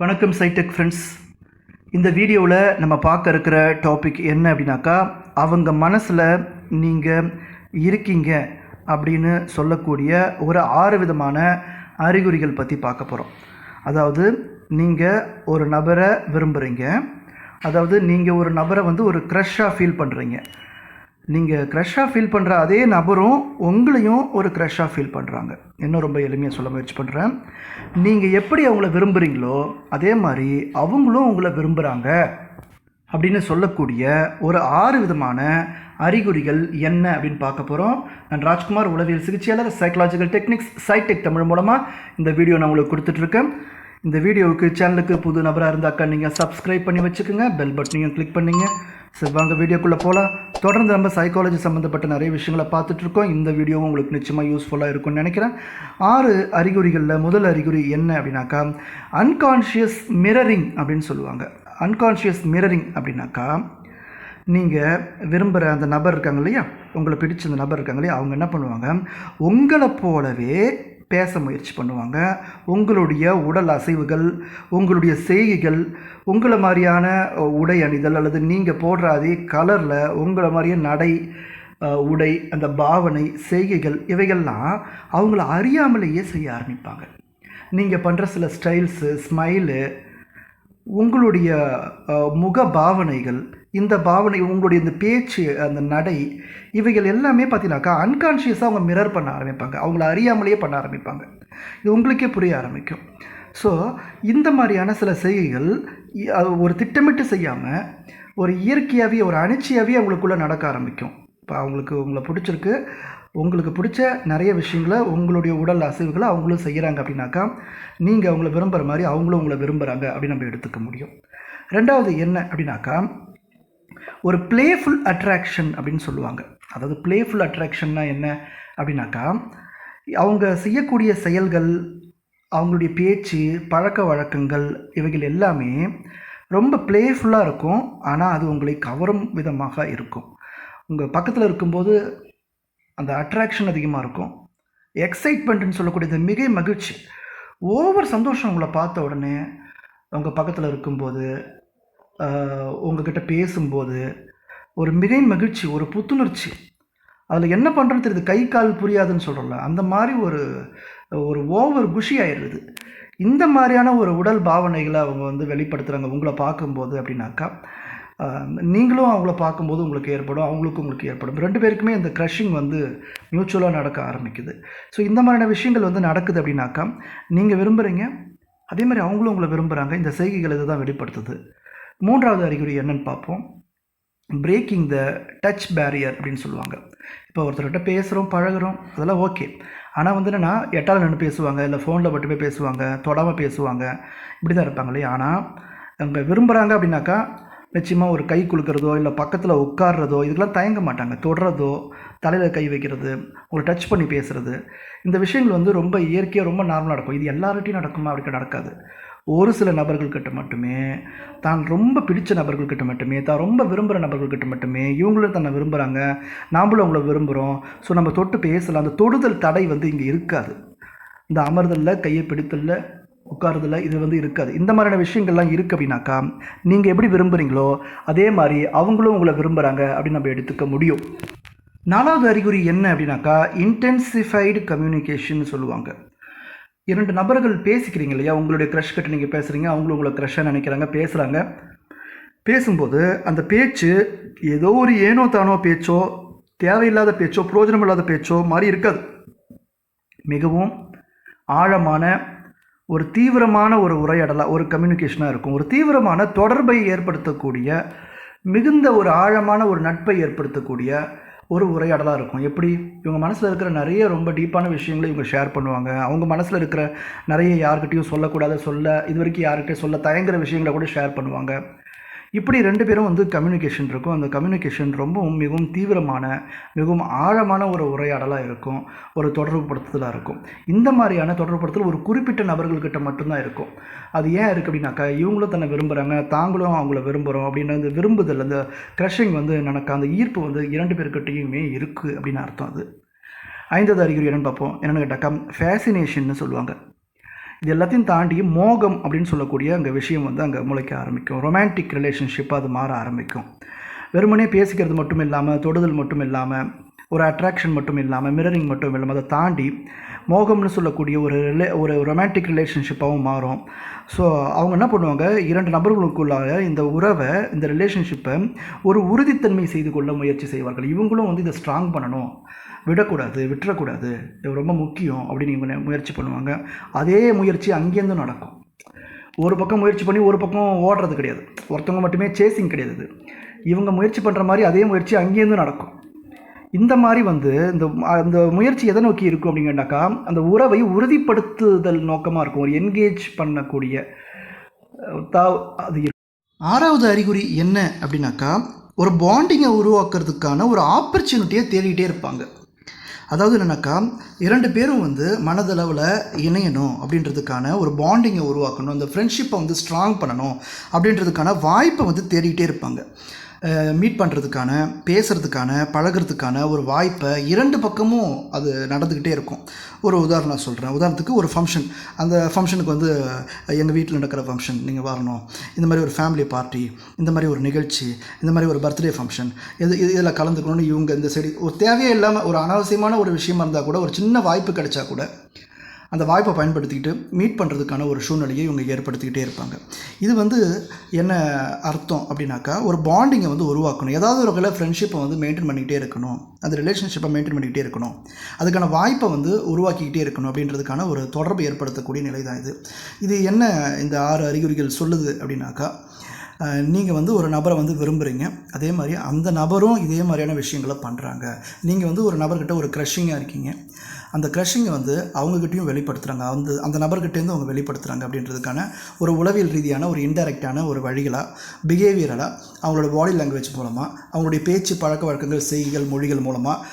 வணக்கம் சைடெக் ஃப்ரெண்ட்ஸ் இந்த வீடியோவில் நம்ம பார்க்க இருக்கிற டாபிக் என்ன அப்படின்னாக்கா அவங்க மனசில் நீங்கள் இருக்கீங்க அப்படின்னு சொல்லக்கூடிய ஒரு ஆறு விதமான அறிகுறிகள் பற்றி பார்க்க போகிறோம் அதாவது நீங்கள் ஒரு நபரை விரும்புகிறீங்க அதாவது நீங்கள் ஒரு நபரை வந்து ஒரு க்ரஷ்ஷாக ஃபீல் பண்ணுறீங்க நீங்கள் க்ரஷ்ஷாக ஃபீல் பண்ணுற அதே நபரும் உங்களையும் ஒரு க்ரஷ்ஷாக ஃபீல் பண்ணுறாங்க இன்னும் ரொம்ப எளிமையாக சொல்ல முயற்சி பண்ணுறேன் நீங்கள் எப்படி அவங்கள விரும்புகிறீங்களோ அதே மாதிரி அவங்களும் உங்களை விரும்புகிறாங்க அப்படின்னு சொல்லக்கூடிய ஒரு ஆறு விதமான அறிகுறிகள் என்ன அப்படின்னு பார்க்க போகிறோம் நான் ராஜ்குமார் உளவியல் சிகிச்சையாளர் சைக்கலாஜிக்கல் டெக்னிக்ஸ் சைடெக் தமிழ் மூலமாக இந்த வீடியோ நான் உங்களுக்கு கொடுத்துட்ருக்கேன் இந்த வீடியோவுக்கு சேனலுக்கு புது நபராக இருந்தாக்கா நீங்கள் சப்ஸ்கிரைப் பண்ணி வச்சுக்கோங்க. பெல் பட்டனையும் கிளிக் பண்ணிங்க. சரி வாங்க வீடியோக்குள்ளே போகலாம் தொடர்ந்து நம்ம சைக்காலஜி சம்மந்தப்பட்ட நிறைய விஷயங்களை பார்த்துட்ருக்கோம் இந்த வீடியோவும் உங்களுக்கு நிச்சயமாக யூஸ்ஃபுல்லாக இருக்கும்னு நினைக்கிறேன். ஆறு அறிகுறிகளில் முதல் அறிகுறி என்ன அப்படின்னாக்கா அன்கான்ஷியஸ் மிரரிங் அப்படின்னு சொல்லுவாங்க. அன்கான்ஷியஸ் மிரரிங் அப்படின்னாக்கா நீங்கள் விரும்புகிற அந்த நபர் இருக்காங்க இல்லையா? உங்களை பிடிச்ச அந்த நபர் இருக்காங்க இல்லையா? அவங்க என்ன பண்ணுவாங்க? உங்களை போலவே பேச முயற்சி பண்ணுவாங்க. உங்களுடைய உடல் அசைவுகள் உங்களுடைய செய்கைகள் உங்களை மாதிரியான உடை அணிதல் அல்லது நீங்கள் போடுற அதே கலரில் உங்களை மாதிரியே நடை உடை அந்த பாவனை செய்கைகள் இவைகள்லாம் அவங்கள அறியாமலேயே செய்ய ஆரம்பிப்பாங்க. நீங்கள் பண்ணுற சில ஸ்டைல்ஸு ஸ்மைலு உங்களுடைய முக பாவனைகள் இந்த பாவனை உங்களுடைய இந்த பேச்சு அந்த நடை இவைகள் எல்லாமே பார்த்தீங்கன்னாக்கா அன்கான்ஷியஸாக அவங்க மிரர் பண்ண ஆரம்பிப்பாங்க. அவங்கள அறியாமலேயே பண்ண ஆரம்பிப்பாங்க. இது உங்களுக்கே புரிய ஆரம்பிக்கும். ஸோ இந்த மாதிரியான சில செய்கைகள் ஒரு திட்டமிட்டு செய்யாமல் ஒரு இயற்கையாகவே ஒரு அணிச்சியாகவே அவங்களுக்குள்ளே நடக்க ஆரம்பிக்கும். இப்போ அவங்களுக்கு உங்களை பிடிச்சிருக்கு. உங்களுக்கு பிடிச்ச நிறைய விஷயங்களை உங்களுடைய உடல் அசைவுகளை அவங்களும் செய்கிறாங்க அப்படின்னாக்கா நீங்கள் அவங்கள விரும்புகிற மாதிரி அவங்களும் உங்களை விரும்புகிறாங்க அப்படின்னு நம்ம எடுத்துக்க முடியும். ரெண்டாவது என்ன அப்படின்னாக்கா ஒரு பிளேஃபுல் அட்ராக்ஷன் அப்படின்னு சொல்லுவாங்க. அதாவது பிளேஃபுல் அட்ராக்ஷன்னா என்ன அப்படின்னாக்கா அவங்க செய்யக்கூடிய செயல்கள் அவங்களுடைய பேச்சு பழக்க வழக்கங்கள் இவைகள் எல்லாமே ரொம்ப பிளேஃபுல்லாக இருக்கும். ஆனால் அது உங்களை கவரும் விதமாக இருக்கும். உங்கள் பக்கத்தில் இருக்கும்போது அந்த அட்ராக்ஷன் அதிகமாக இருக்கும். எக்ஸைட்மெண்ட்னு சொல்லக்கூடியது மிக மகிழ்ச்சி. ஓவர் சந்தோஷம் உங்களை பார்த்த உடனே உங்கள் பக்கத்தில் இருக்கும்போது உங்ககிட்ட பேசும்போது ஒரு மிகை மகிழ்ச்சி ஒரு புத்துணர்ச்சி. அதில் என்ன பண்ணுறதுன்னு தெரியுது? கை கால் புரியாதுன்னு சொல்கிறோம்ல அந்த மாதிரி ஒரு ஒரு ஓவர் குஷி ஆயிடுது. இந்த மாதிரியான ஒரு உடல் பாவனைகளை அவங்க வந்து வெளிப்படுத்துகிறாங்க உங்களை பார்க்கும்போது அப்படின்னாக்கா நீங்களும் அவங்கள பார்க்கும்போது உங்களுக்கு ஏற்படும் அவங்களுக்கும் உங்களுக்கு ஏற்படும். ரெண்டு பேருக்குமே இந்த க்ரஷிங் வந்து மியூச்சுவலாக நடக்க ஆரம்பிக்குது. ஸோ இந்த மாதிரியான விஷயங்கள் வந்து நடக்குது அப்படின்னாக்கா நீங்கள் விரும்புகிறீங்க அதே மாதிரி அவங்களும் உங்களை விரும்புகிறாங்க இந்த செய்கைகள் இதுதான் வெளிப்படுத்துது. மூன்றாவது அறிகுறி என்னன்னு பார்ப்போம். பிரேக்கிங் த டச் பேரியர் அப்படின்னு சொல்லுவாங்க. இப்போ ஒருத்தர்கிட்ட பேசுகிறோம் பழகுறோம் அதெல்லாம் ஓகே ஆனால் வந்து என்னென்னா எட்டால் நின்று பேசுவாங்க இல்லை ஃபோனில் மட்டுமே பேசுவாங்க தொடாமல் பேசுவாங்க. இப்படி தான் இருப்பாங்க இல்லையா? ஆனால் அவங்க விரும்புகிறாங்க அப்படின்னாக்கா நிச்சயமாக ஒரு கை குலுக்கிறதோ இல்லை பக்கத்தில் உட்கார்றதோ இதுக்கெல்லாம் தயங்க மாட்டாங்க. தொடுறதோ தலையில் கை வைக்கிறது ஒரு டச் பண்ணி பேசுகிறது இந்த விஷயங்கள் வந்து ரொம்ப இயற்கையாக ரொம்ப நார்மலாக நடக்கும். இது எல்லார்கிட்டையும் நடக்குமா? அப்படி நடக்காது. ஒரு சில நபர்கள்கிட்ட மட்டுமே தான் ரொம்ப பிடிச்ச நபர்கள்கிட்ட மட்டுமே தான் ரொம்ப விரும்புகிற நபர்கள்கிட்ட மட்டுமே இவங்களும் தன்னை விரும்புகிறாங்க நாமளும் அவங்கள விரும்புகிறோம் ஸோ நம்ம தொட்டு பேசலாம். அந்த தொடுதல் தடை வந்து இங்கே இருக்காது. இந்த அமர்தலில் கையை பிடித்தலில் உட்காருதல இது வந்து இருக்காது. இந்த மாதிரியான விஷயங்கள்லாம் இருக்குது அப்படின்னாக்கா நீங்கள் எப்படி விரும்புகிறீங்களோ அதே மாதிரி அவங்களும் உங்களை விரும்புகிறாங்க அப்படின்னு நம்ம எடுத்துக்க முடியும். நாலாவது அறிகுறி என்ன அப்படின்னாக்கா இன்டென்சிஃபைடு கம்யூனிகேஷன் சொல்லுவாங்க. இரண்டு நபர்கள் பேசிக்கிறீங்க இல்லையா? உங்களுடைய க்ரஷ் கிட்ட நீங்கள் பேசுகிறீங்க அவங்களும் உங்களை க்ரஷ்ஷாக நினைக்கிறாங்க பேசுகிறாங்க பேசும்போது அந்த பேச்சு ஏதோ ஒரு ஏனோ தானோ பேச்சோ தேவையில்லாத பேச்சோ பிரயோஜனம் இல்லாத பேச்சோ மாதிரி இருக்காது. மிகவும் ஆழமான ஒரு தீவிரமான ஒரு உரையாடலாக ஒரு கம்யூனிகேஷனாக இருக்கும். ஒரு தீவிரமான தொடர்பை ஏற்படுத்தக்கூடிய மிகுந்த ஒரு ஆழமான ஒரு நட்பை ஏற்படுத்தக்கூடிய ஒரு உரையாடலாக இருக்கும். எப்படி? இவங்க மனசில் இருக்கிற நிறைய ரொம்ப டீப்பான விஷயங்களை இவங்க ஷேர் பண்ணுவாங்க. அவங்க மனசில் இருக்கிற நிறைய யார்கிட்டையும் சொல்லக்கூடாத சொல்ல இது வரைக்கும் யார்கிட்டையும் சொல்ல தயங்குற விஷயங்களை கூட ஷேர் பண்ணுவாங்க. இப்படி ரெண்டு பேரும் வந்து கம்யூனிகேஷன் இருக்கும். அந்த கம்யூனிகேஷன் ரொம்பவும் மிகவும் தீவிரமான மிகவும் ஆழமான ஒரு உரையாடலாக இருக்கும். ஒரு தொடர்புபடுத்துதலாக இருக்கும். இந்த மாதிரியான தொடர்புப்படுத்தல் ஒரு குறிப்பிட்ட நபர்கள்கிட்ட மட்டும்தான் இருக்கும். அது ஏன் இருக்குது அப்படின்னாக்கா இவங்களும் தன்னை விரும்புகிறாங்க தாங்களும் அவங்கள விரும்புகிறோம் அப்படின்னு அந்த விரும்புதல் அந்த க்ரஷிங் வந்து நடக்க அந்த ஈர்ப்பு வந்து இரண்டு பேர்கிட்டையுமே இருக்குது அப்படின்னு அர்த்தம் அது. ஐந்தாவது அறிகுறி என்னன்னு பார்ப்போம். என்னென்னு கேட்டாக்கா ஃபேசினேஷன்னு சொல்லுவாங்க. இது எல்லாத்தையும் தாண்டி மோகம் அப்படின்னு சொல்லக்கூடிய அங்கே விஷயம் வந்து அங்கே முளைக்க ஆரம்பிக்கும். ரொமான்டிக் ரிலேஷன்ஷிப் அது மாற ஆரம்பிக்கும். வெறுமனே பேசிக்கிறது மட்டும் இல்லாமல் தொடுதல் மட்டும் இல்லாமல் ஒரு அட்ராக்ஷன் மட்டும் இல்லாமல் மிரரிங் மட்டும் இல்லாமல் அதை தாண்டி மோகம்னு சொல்லக்கூடிய ஒரு ரிலே ஒரு ரொமான்டிக் ரிலேஷன்ஷிப்பாகவும் மாறும். ஸோ அவங்க என்ன பண்ணுவாங்க? இரண்டு நபர்களுக்குள்ளாக இந்த உறவை இந்த ரிலேஷன்ஷிப்பை ஒரு உறுதித்தன்மை செய்து கொள்ள முயற்சி செய்வார்கள். இவங்களும் வந்து இதை ஸ்ட்ராங் பண்ணணும். விடக்கூடாது விட்டுறக்கூடாது. இது ரொம்ப முக்கியம் அப்படின்னு இவங்க முயற்சி பண்ணுவாங்க. அதே முயற்சி அங்கேருந்து நடக்கும். ஒரு பக்கம் முயற்சி பண்ணி ஒரு பக்கம் ஓடுறது கிடையாது. ஒருத்தவங்க மட்டுமே சேசிங் கிடையாது இவங்க முயற்சி பண்ணுற மாதிரி அதே முயற்சி அங்கேருந்து நடக்கும். இந்த மாதிரி வந்து இந்த அந்த முயற்சி எதை நோக்கி இருக்கும் அப்படிங்கன்னாக்கா அந்த உறவை உறுதிப்படுத்துதல் நோக்கமாக இருக்கும். ஒரு என்கேஜ் பண்ணக்கூடிய தா- அது ஆறாவது அறிகுறி என்ன அப்படின்னாக்கா ஒரு பாண்டிங்கை உருவாக்குறதுக்கான ஒரு ஆப்பர்ச்சுனிட்டியை தேடிகிட்டே இருப்பாங்க. அதாவது என்னன்னாக்கா இரண்டு பேரும் வந்து மனதளவில் இணையணும் அப்படின்றதுக்கான ஒரு பாண்டிங்கை உருவாக்கணும். அந்த ஃப்ரெண்ட்ஷிப்பை வந்து ஸ்ட்ராங் பண்ணணும் அப்படின்றதுக்கான வாய்ப்பை வந்து தேடிக்கிட்டே இருப்பாங்க. மீட் பண்ணுறதுக்கான பேசுகிறதுக்கான பழகுறதுக்கான ஒரு வாய்ப்பை இரண்டு பக்கமும் அது நடந்துக்கிட்டே இருக்கும். ஒரு உதாரணம் சொல்கிறேன் உதாரணத்துக்கு ஒரு ஃபங்க்ஷன் அந்த ஃபங்க்ஷனுக்கு வந்து எங்கள் வீட்டில் நடக்கிற ஃபங்க்ஷன் நீங்கள் வரணும். இந்த மாதிரி ஒரு ஃபேமிலி பார்ட்டி இந்த மாதிரி ஒரு நிகழ்ச்சி இந்த மாதிரி ஒரு பர்த்டே ஃபங்க்ஷன் இது இது- இதில் கலந்துக்கணும்னு இவங்க இந்த சைடு ஒரு தேவையே இல்லாமல் ஒரு அனாவசியமான ஒரு விஷயமா இருந்தால் கூட ஒரு சின்ன வாய்ப்பு கிடைச்சா கூட அந்த வாய்ப்பை பயன்படுத்திக்கிட்டு மீட் பண்ணுறதுக்கான ஒரு சூழ்நிலையை இவங்க ஏற்படுத்திக்கிட்டே இருப்பாங்க. இது வந்து என்ன அர்த்தம் அப்படின்னாக்கா ஒரு பாண்டிங்கை வந்து உருவாக்கணும். ஏதாவது ஒரு வகையில் ஃப்ரெண்ட்ஷிப்பை வந்து மெயின்டைன் பண்ணிக்கிட்டே இருக்கணும். அந்த ரிலேஷன்ஷிப்பை மெயின்டைன் பண்ணிக்கிட்டே இருக்கணும். அதுக்கான வாய்ப்பை வந்து உருவாக்கிக்கிட்டே இருக்கணும் அப்படின்றதுக்கான ஒரு தொடர்பை ஏற்படுத்தக்கூடிய நிலை தான் இது. இது என்ன இந்த ஆறு அறிகுறிகள் சொல்லுது அப்படின்னாக்கா நீங்கள் வந்து ஒரு நபரை வந்து விரும்புகிறீங்க அதே மாதிரி அந்த நபரும் இதே மாதிரியான விஷயங்களை பண்ணுறாங்க நீங்கள் வந்து ஒரு நபர்கிட்ட ஒரு க்ரஷிங்காக இருக்கீங்க. அந்த க்ரஷிங்கை வந்து அவங்கக்கிட்டையும் வெளிப்படுத்துகிறாங்க அந்த அந்த நபர்கிட்டேருந்து அவங்க வெளிப்படுத்துகிறாங்க அப்படின்றதுக்கான ஒரு உளவியல் ரீதியான ஒரு இன்டெரக்டான ஒரு வழிகளாக பிஹேவியரலாக அவங்களோட பாடி லாங்குவேஜ் மூலமாக அவங்களுடைய பேச்சு பழக்க வழக்கங்கள் செய்திகள் மொழிகள் மூலமாக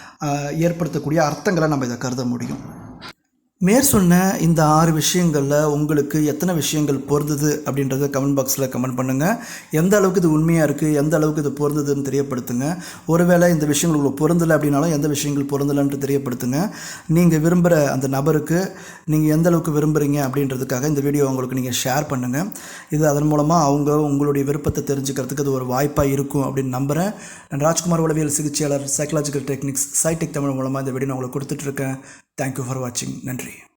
ஏற்படுத்தக்கூடிய அர்த்தங்களை நம்ம இதை கருத முடியும். மேற் சொன்ன இந்த ஆறு விஷயங்களில் உங்களுக்கு எத்தனை விஷயங்கள் பொருந்தது அப்படின்றத கமெண்ட் பாக்ஸில் கமெண்ட் பண்ணுங்கள் எந்த அளவுக்கு இது உண்மையாக இருக்குது எந்த அளவுக்கு இது பொருந்ததுன்னு தெரியப்படுத்துங்க. ஒருவேளை இந்த விஷயங்கள் உங்களுக்கு பொருந்தலை அப்படின்னாலும் எந்த விஷயங்கள் பொருந்தலைன்ட்டு தெரியப்படுத்துங்க. நீங்கள் விரும்புகிற அந்த நபருக்கு நீங்கள் எந்த அளவுக்கு விரும்புகிறீங்க அப்படின்றதுக்காக இந்த வீடியோ உங்களுக்கு நீங்கள் ஷேர் பண்ணுங்கள் இது அதன் மூலமாக அவங்க உங்களுடைய விருப்பத்தை தெரிஞ்சுக்கிறதுக்கு அது ஒரு வாய்ப்பாக இருக்கும் அப்படின்னு நம்புகிறேன் நான் ராஜ்குமார் உளவியல் சிகிச்சையாளர் சைக்கலாஜிக்கல் டெக்னிக்ஸ் சைடெக் தமிழ் மூலமாக இந்த வீடியோ நான் உங்களுக்கு கொடுத்துட்ருக்கேன் தேங்க்யூ ஃபார் வாட்சிங் நன்றி. Mary.